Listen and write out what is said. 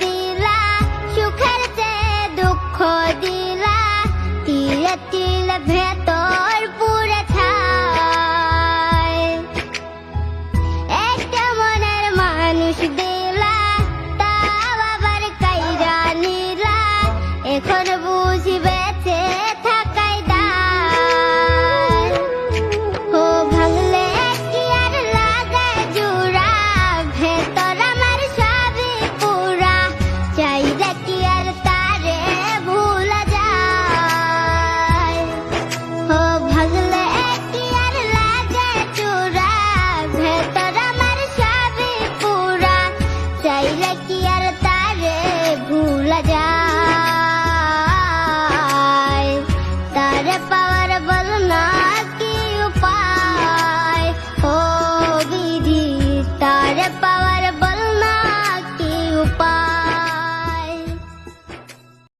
দিলা সুখের দুঃখ দিলা। তীরে তীরে line.